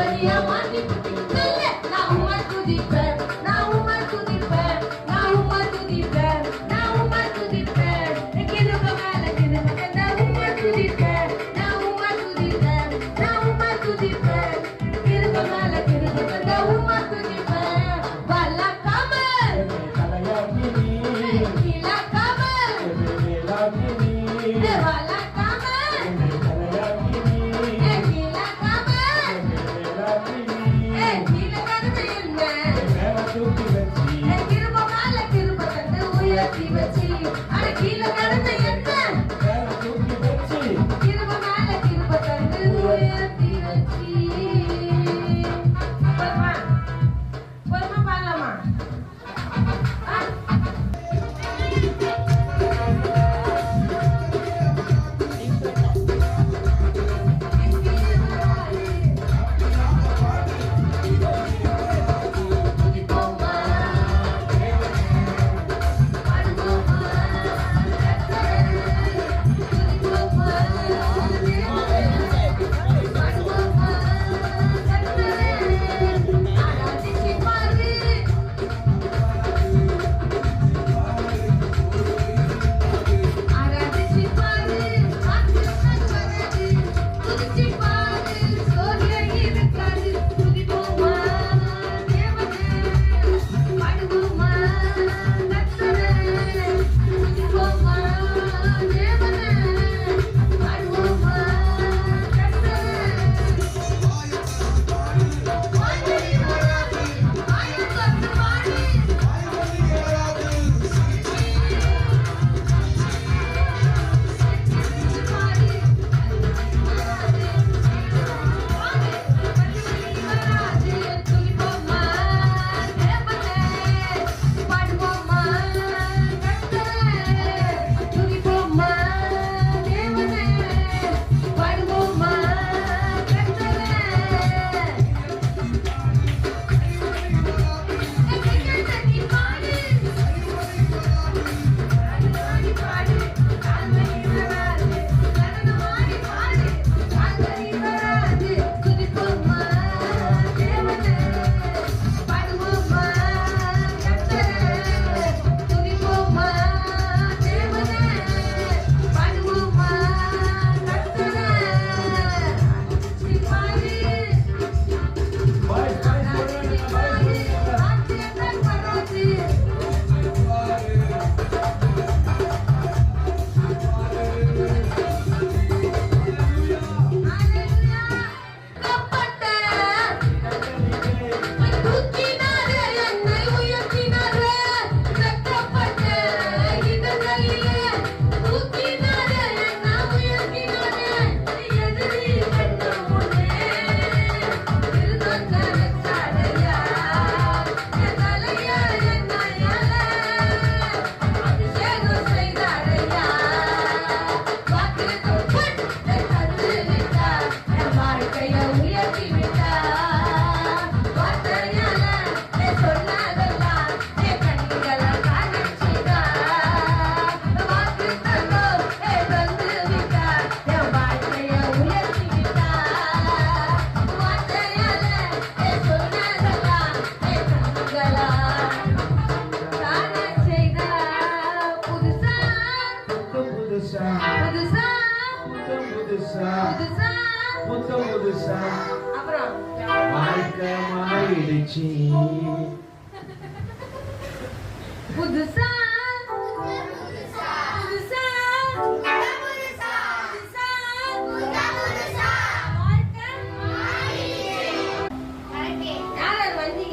안녕.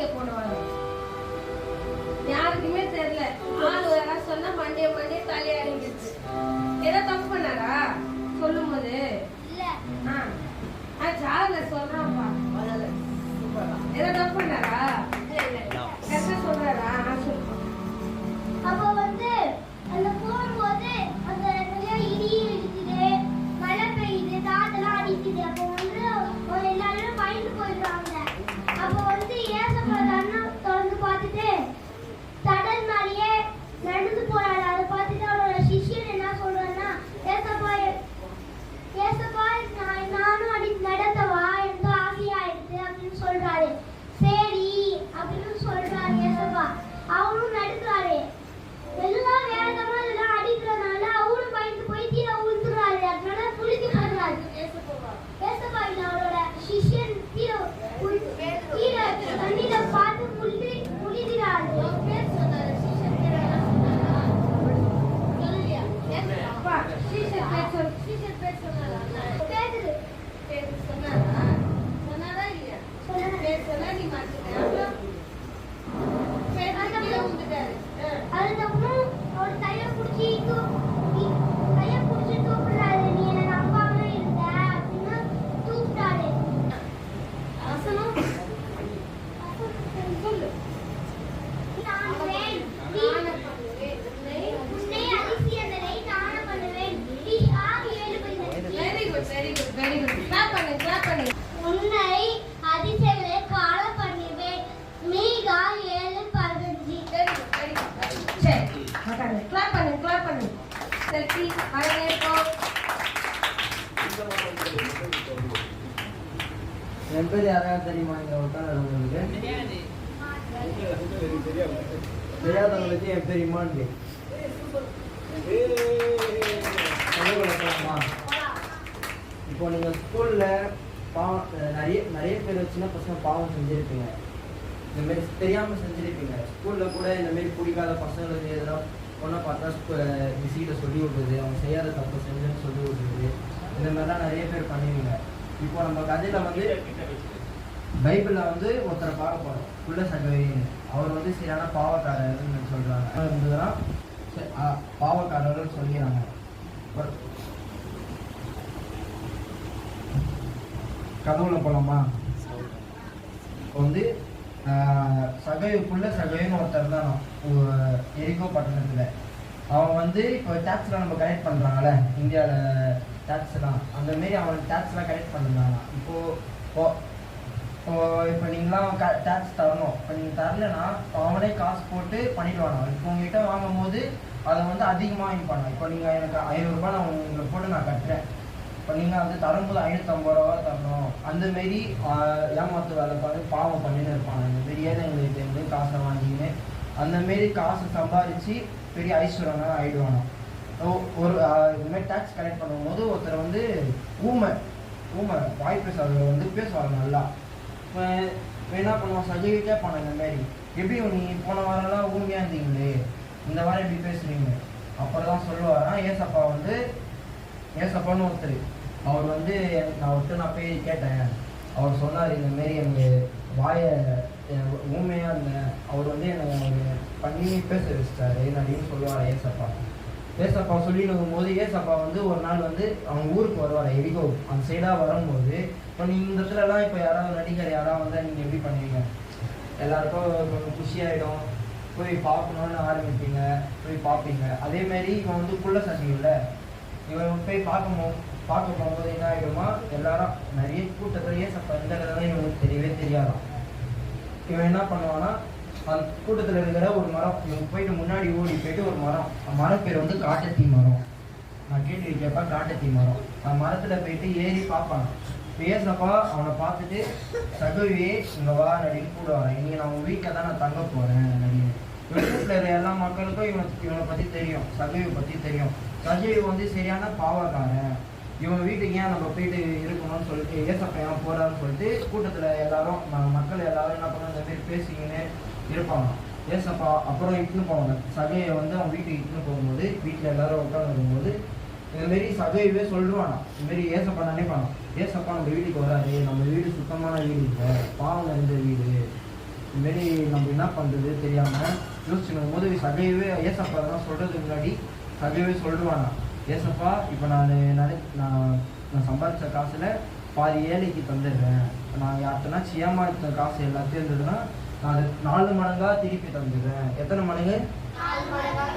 போன வாரம் யாருக்குமே தெரியல. ஆள் வேற சொன்னா மண்டே மண்டே தலையாடிங்கிடுச்சு ஏதோ தப்பு பண்ணாரா? சொல்லும் போது ஆ. ஆ சார்ல சொல்றான்ப்பா. ஏதோ தப்பு பண்ணாரா? பாவம் நிறைய நிறைய பேர் சின்ன பசங்க பாவம் செஞ்சுருப்பீங்க. இந்த மாதிரி தெரியாமல் செஞ்சுருப்பீங்க. ஸ்கூலில் கூட இந்த மாதிரி பிடிக்காத பசங்களுக்கு எதனா ஒன்றா பார்த்தா மிஸ்கிட்ட சொல்லி விடுறது அவங்க செய்யாத தப்பு செஞ்சுன்னு சொல்லி விடுறது இந்த மாதிரிலாம் நிறைய பேர் பண்ணுவீங்க. இப்போ நம்ம கதையில் வந்து பைபிளில் வந்து ஒருத்தரை பார்க்க போகிறோம் குள்ள சகோதரின்னு. அவர் வந்து சரியான பாவக்காரர்னு சொல்கிறாங்க இருந்ததுன்னா சரி, பாவக்காரர்கள் சொல்லிடுறாங்க ஒரு போகலாமா இப்போ வந்து சகைக்குள்ள சகைன்னு ஒருத்தர் தான் எரிகோ பட்டணத்தில். அவன் வந்து இப்போ டேக்ஸ்லாம் நம்ம கனெக்ட் பண்ணுறாங்கல்ல இந்தியாவில் டேக்ஸ்லாம் அந்த மாரி அவன் டேக்ஸ்லாம் கனெக்ட் பண்ணிருந்தாங்க இப்போ இப்போ- இப்போ இப்போ க டேக்ஸ் தரணும். இப்போ நீங்கள் தரலைன்னா அவனே காசு போட்டு பண்ணிடுவானா இப்போ உங்ககிட்ட வாங்கும் போது அதை வந்து அதிகமாக வாங்கி பண்ணலாம் இப்போ நீங்கள் எனக்கு ஐநூறுரூபா நான் உங்களுக்கு போட்டு நான் கட்டுறேன். இப்போ நீங்கள் வந்து தரும்போது ஐநூற்றம்பது ரூபா தரணும். அந்த மாரி ஏமாத்து வேலை பார்த்து பாவம் பண்ணின்னு இருப்பாங்க. இந்த மாரி ஏழைங்களுக்கு வந்து காசை வாங்கிக்கின்னு அந்த மாரி காசை சம்பாதிச்சு பெரிய ஐஸ்வரங்க ஆகிடுவாங்க ஒரு இதுமாரி டேக்ஸ் கலெக்ட் பண்ணும்போது ஒருத்தர் வந்து ஊமை ஊமை வாய் பேசாதவர் வந்து பேசுவார் நல்லா. இப்போ என்ன பண்ணுவான்? சஜிவி பண்ண இந்த மாதிரி எப்படி நீ போன வாரம்லாம் ஊமையாக இருந்தீங்களே? இந்த வாரம் எப்படி பேசுறீங்க? அப்புறம் தான் சொல்லுவாரா ஏசப்பா வந்து ஏசப்பான்னு ஒருத்தர். அவர் வந்து எனக்கு நான் ஒருத்தர் நான் போய் கேட்டேன். அவர் சொன்னார் இந்த மாரி எனக்கு வாயை ஊமையாக இருந்தேன் அவர் வந்து என்னை ஒரு பண்ணி பேச வச்சிட்டாரு. அப்படின்னு சொல்லுவார் ஏசப்பா. ஏசப்பா சொல்லிட்டு போது ஏசப்பா வந்து ஒரு நாள் வந்து அவங்க ஊருக்கு வருவார் எரிகோ. அந்த சைடாக வரும்போது இப்போ நீங்கள் இந்த இடத்துலலாம் இப்போ யாராவது நடிகர் யாராவது வந்தால் நீங்கள் எப்படி பண்ணுவீங்க? எல்லாருக்கும் கொஞ்சம் குஷியாயிடும். போய் பார்க்கணுன்னு ஆரம்பிப்பீங்க போய் பார்ப்பீங்க. அதேமாரி இவன் வந்து குள்ள சசி இல்லை. இவன் போய் பார்க்கணும் பார்க்க போகும்போது என்ன ஆகிடுமா எல்லாரும் நிறைய கூட்டத்தில் ஏசப்பா எந்த கதை இவனுக்கு தெரியவே தெரியாதான் இவன் என்ன பண்ணுவான்னா அந்த கூட்டத்தில் இருக்கிற ஒரு மரம் இவன் போயிட்டு முன்னாடி ஓடி போயிட்டு ஒரு மரம். அந்த மரம் பேர் வந்து காட்டத்தி மரம். நான் கேட்டு கேட்பேன் காட்டத்தி மரம். அந்த மரத்தில் போயிட்டு ஏறி பார்ப்பான். பேசினப்பா அவனை பார்த்துட்டு சகவியே இங்கே வா அப்படின்னு கூடுவான் இன்னைக்கு நான் உன் வீட்டில் தான் நான் தங்க போகிறேன் அப்படின்னு. இவன் வீட்டில் இருக்கிற எல்லா மக்களுக்கும் இவனை இவனை பற்றி தெரியும். சகவி பற்றி தெரியும். சஜீவ் வந்து சரியான பாவக்காரன். இவன் வீட்டுக்கு ஏன் நம்ம போயிட்டு இருக்கணும்னு சொல்லிட்டு ஏசப்பா போறான்னு சொல்லிட்டு கூட்டத்தில் எல்லாரும் நாங்கள் மக்கள் எல்லாரும் என்ன பண்ண இந்த மாதிரி பேசிக்கின்னு இருப்பாங்க. ஏசப்பா அப்புறம் இட்டுன்னு போவாங்க. சகையை வந்து அவன் வீட்டுக்கு இட்டுன்னு போகும்போது வீட்டில் எல்லாரும் உட்காந்து இருக்கும்போது இதுமாரி சகையவே சொல்லுவானா இதுமாரி ஏசப்பா ஏசப்பா நினைப்பானா ஏசப்பா நம்ம வீட்டுக்கு வராது நம்ம வீடு சுத்தமான வீடு இல்லை பாவம் இருந்த வீடு. இதுமாரி நம்ம என்ன பண்ணுறது தெரியாமல் யோசிச்சுக்கும் போது சகையவே ஏசப்பா தான் சொல்கிறதுக்கு முன்னாடி சகையவே சொல்லுவானா ஏசப்பா இப்போ நான் நினை நான் நான் சம்பாதிச்ச காசில் பாதி ஏழைக்கு தந்துடுறேன். நான் யார்கிட்டனாச்சும் ஏமாத்த காசு எல்லாத்தையும் இருந்ததுன்னா நான் நாலு மடங்காக திருப்பி தந்துடுறேன். எத்தனை மடங்கு?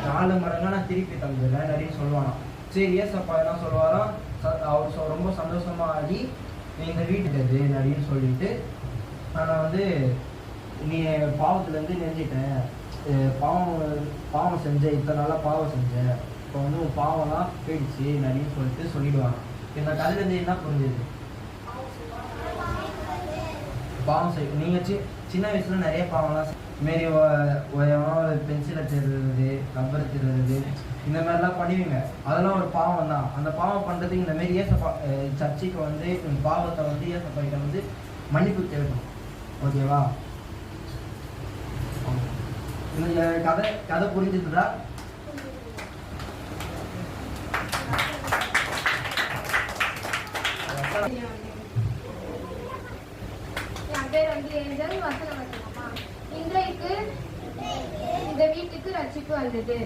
நாலு மடங்காக நான் திருப்பி தந்துடுறேன் நிறைய சொல்லுவானா சரி ஏசப்பா என்ன சொல்லுவாராம்? ச- அவர் சொ- ரொம்ப சந்தோஷமாக ஆகி நீ இந்த வீட்டுக்கு அது அப்படின்னு சொல்லிட்டு நான் வந்து நீ பாவத்துலேருந்து நெஞ்சிட்டேன். பாவம் பாவம் செஞ்சேன் இத்தனை நாளாக பாவம் செஞ்சேன் இப்போ வந்து உன் பாவம்லாம் போயிடுச்சு நிறைய சொல்லிட்டு சொல்லிடுவாங்க. இந்த கதையிலேருந்து என்ன புரிஞ்சுது? பாவம் செய் நீங்கள் சி சின்ன வயசுல நிறைய பாவம்லாம் இதுமாரி மாரி ஒரு பென்சிலை திருடுறது ரப்பர் திருடுறது இந்த மாதிரிலாம் பண்ணுவீங்க. அதெல்லாம் ஒரு பாவம் தான். அந்த பாவம் பண்ணுறது இந்த மாரி ஏசப்பா சர்ச்சைக்கு சர்ச்சுக்கு வந்து பாவத்தை வந்து ஏசப்பா வந்து மன்னிப்பு கேட்கணும். ஓகேவா? இந்த கதை கதை புரிஞ்சுதுடா என் பேர் வந்து ஏஞ்சல் வசன வசனமா இன்றைக்கு இந்த வீட்டுக்கு ரட்சிப்பு வந்தது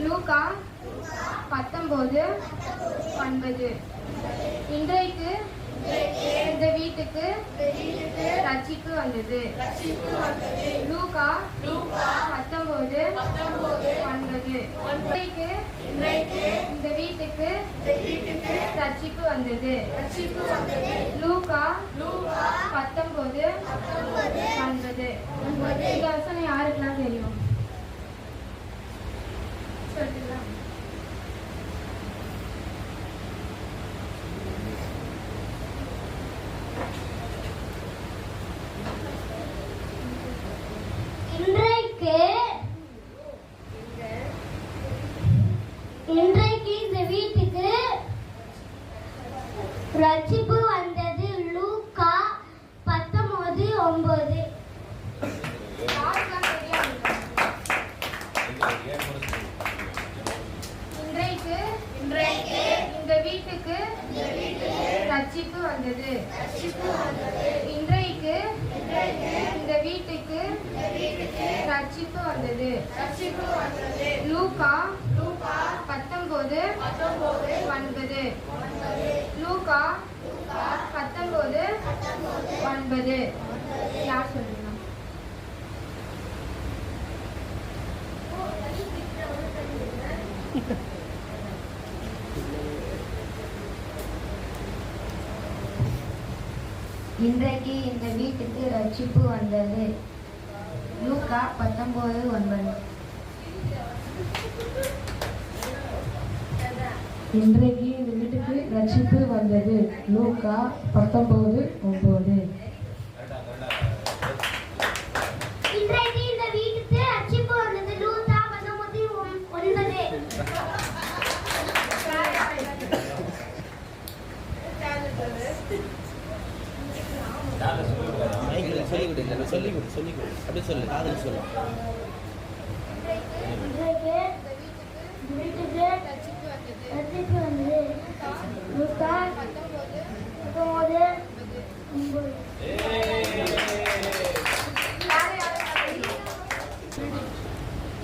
லூகா பத்தொன்பது ஒன்பது இன்றைக்கு இந்த வீட்டுக்கு ரட்சிப்பு வந்தது. லூகா பத்தொன்பது ஒன்பது. இன்றைக்கு இந்த வீட்டுக்கு ரட்சிப்பு வந்தது. லூகா பத்தொன்பது ஒன்பது. இந்த வசனம் யாருக்கெல்லாம் தெரியும் சொல்லுங்களா இன்றைக்கு இன்றைக்கு இந்த வீட்டுக்கு ரட்சிப்பு வந்தது லூக்கா பத்தொன்பது ஒன்பது யாருக்கெல்லாம் தெரியும் இன்றைக்கு இன்றைக்கு இந்த வீட்டுக்கு ரட்சிப்பு வந்தது இன்றைக்கு இந்த வீட்டுக்கு ரட்சிப்பு வந்தது லூகா பத்தொன்பது ஒன்பது லூகா பத்தொன்பது ஒன்பது யார் சொல்லுங்க இன்றைக்கு இந்த வீட்டுக்கு ரட்சிப்பு வந்தது. லூக்கா பத்தொம்போது ஒன்பது. இன்றைக்கு இந்த வீட்டுக்கு ரட்சிப்பு வந்தது. லூக்கா பத்தொம்போது ஒன்பது இன்றைக்கு இந்த வீட்டுக்கு ரட்சிப்பு வந்தது லூக்கா பத்தொன்பது ஒன்- ஒன்பது மைக்கில் சொல்லி கொடுங்க சொல்லி கொடு சொல்லி கொடு. அப்படியே சொல்லு காதல் சொல்லு. ஒன்பது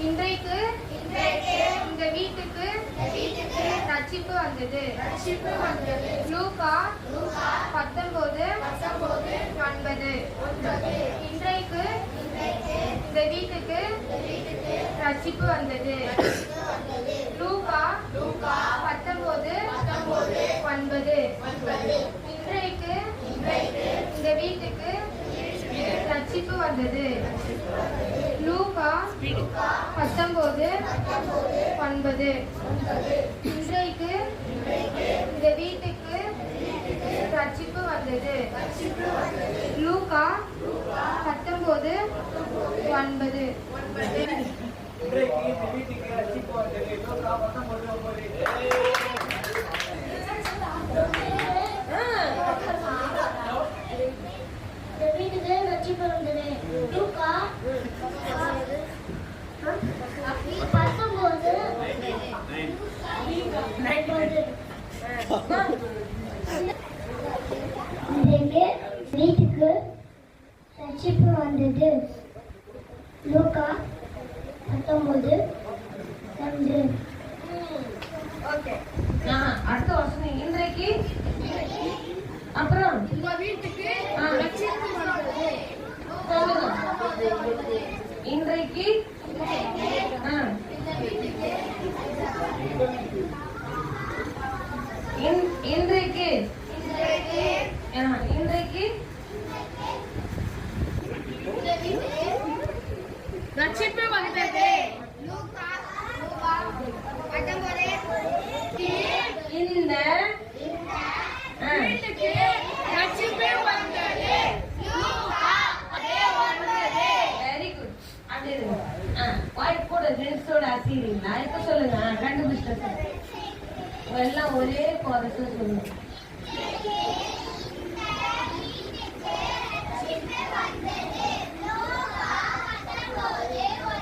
இன்றைக்கு இந்த வீட்டுக்கு ரட்சிப்பு வந்தது. லூகா பத்தொன்பது ஒன்பது. இன்றைக்கு இந்த வீட்டுக்கு ரட்சிப்பு வந்தது. லூகா பத்தொன்பது ஒன்பது இன்றைக்கு இந்த வீட்டுக்கு ரட்சிப்பு வந்தது. லூகா பத்தொன்பது ஒன்பது. இன்றைக்கு இந்த வீட்டுக்கு ரட்சிப்பு வந்தது. லூகா பத்தொன்பது ஒன்பது. இன்றைக்கு இந்த வீட்டுக்கு ரட்சிப்பு வந்தது. லூக்கா பத்தொன்பது வீட்டுக்கு ரட்சிப்பு வந்தது. லூக்கா பத்தொன்பது ரெண்டு. ஓகே அடுத்த வருஷம் இன்றைக்கு அப்புறம் உங்க வீட்டுக்கு இன்றைக்கு இன்றைக்கு இன்றைக்கு ரட்சிப்பு வந்தது இந்த ரட்சிப்பு வந்தது. வெரி குட் அப்படி இருங்க ஆ ஒயிட் போர்டு ஜென்ஸோட அசீரிங்களா? இப்ப சொல்லுங்க. சொல்லுங்க எல்லாம் ஒரே கோரஸ் சொல்லுங்க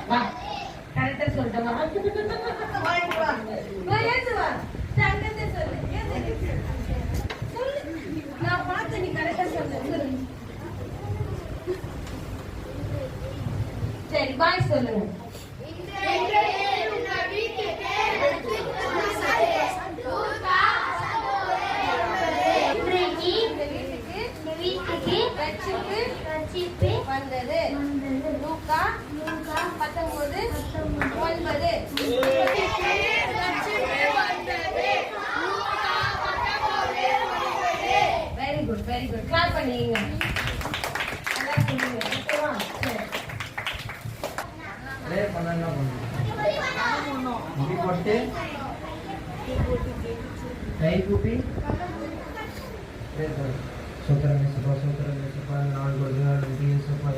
வா கரெக்டா சொல்லிட்டேன் வா ஏத்து வா தங்கத்தை சொல்லு ஏத்து. சொல்லு நான் பார்த்து நீ கரெக்டா சொல்லு சரி பாய் சொல்லுங்க இன்றைக்கு இந்த வீட்டுக்கு இந்த வீட்டுக்கு ரட்சிப்பு ரட்சிப்பு வந்தது வந்தது லூக்கா லூக்கா பத்தொன்பது பத்தொன்பது ஒன்பது very good very good clap பண்ணிங்க நல்லா சொல்லுங்க ஓகேவா சரி ப்ரே பண்ணா என்ன பண்ணணும் முடி போட்டு கை கூப்பி ப்ரே சோத்திரம் ஏசப்பா சோத்திரம் ஏசப்பா இந்த நாள் கொடுத்து நன்றி ஏசப்பா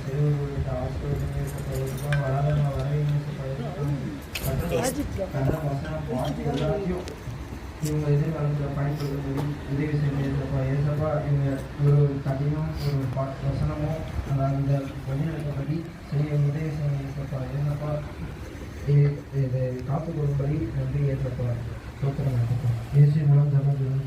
செலவு கொடுத்த ஆஸ்பத்திரி ஏசப்பா ஏசப்பா வராத வரவே ஏசப்பா ஏசப்பா வசனம் எல்லாத்தையும் இவங்க எதிர்காலத்தில் பயன்படுத்தும்படி உதவி செய்ய ஏசப்பா ஏசப்பா இவங்க ஒரு கதையும் ஒரு வசனமும் அந்த வழிநடத்தபடி செய்ய உதவி செய்ய ஏசப்பா ஏசப்பா இதை காத்துக் கொள்ளும்படி நன்றி ஏசப்பா சோத்திரம் ஏசப்பா இயேசு மூலம் ஜபம் ஜெபம்